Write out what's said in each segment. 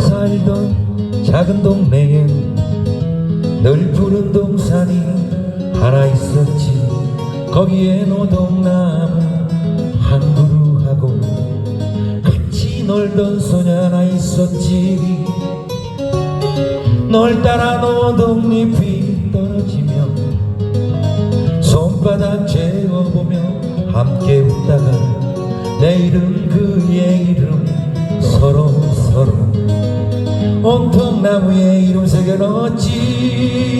살던 작은 동네엔 늘 푸른 동산이 하나 있었지. 거기에 노동나무 한 그루하고 같이 놀던 소녀 하나 있었지. 널 따라 노동잎이 떨어지면 손바닥 재워보며 함께 웃다가 내 이름 나무에 이름 새겨넣었지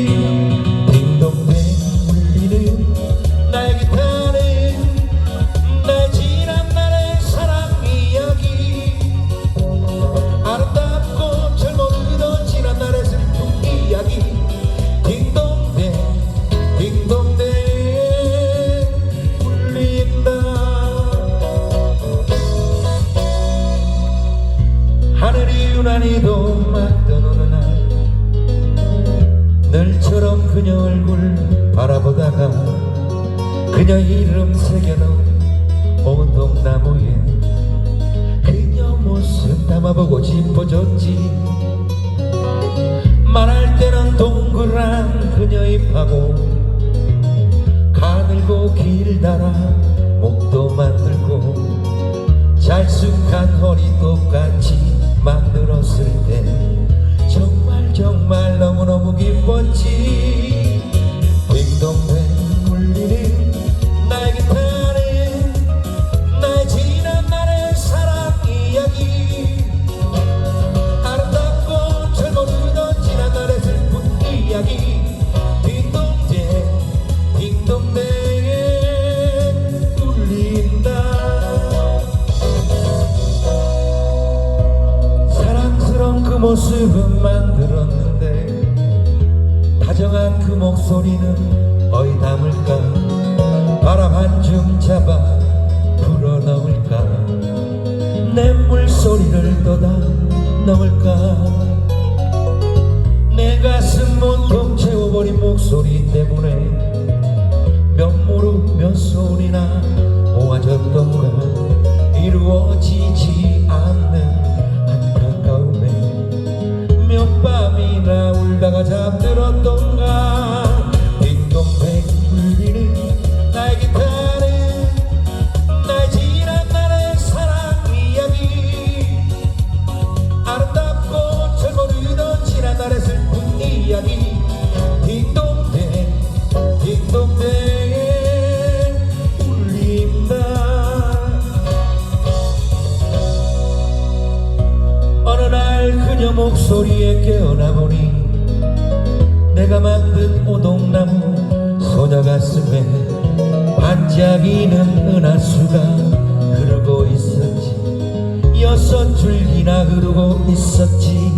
하늘이 유난히도 맑던 어느 날. 늘처럼 그녀 얼굴 바라보다가 그녀 이름 새겨놓은 온동나무에 그녀 모습 담아보고 싶어졌지. 말할 때는 동그란 그녀 입하고 가늘고 길다라 목도 만들고 잘쑥한 허리 똑같이 만들었을 때 정말 정말 너무너무 기뻤지 모습은 만들었는데 다정한 그 목소리는 어이 담을까? 바람 한 줌 잡아 불어넣을까? 내 물소리를 떠다 넣을까 목소리에 깨어나 보니 내가 만든 오동나무 소녀 가슴에 반짝이는 은하수가 흐르고 있었지. 여섯 줄기나 흐르고 있었지.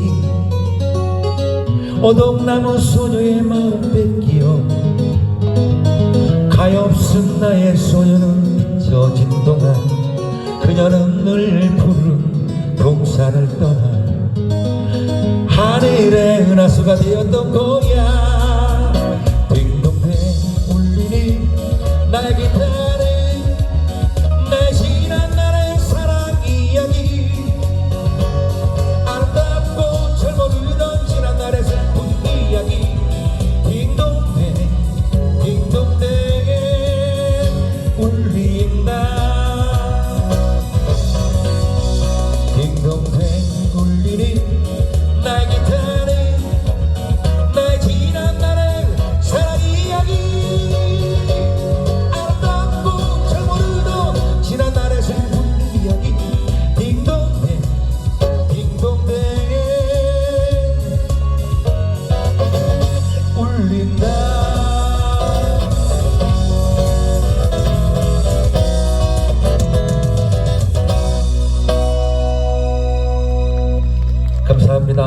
오동나무 소녀의 마음 뺏기어 가엾은 나의 소녀는 젖은 동안 그녀는 늘 푸른 동산을 떠나 나의 은하수가 되었던 거야. 딩동댕 울리니 나의 기타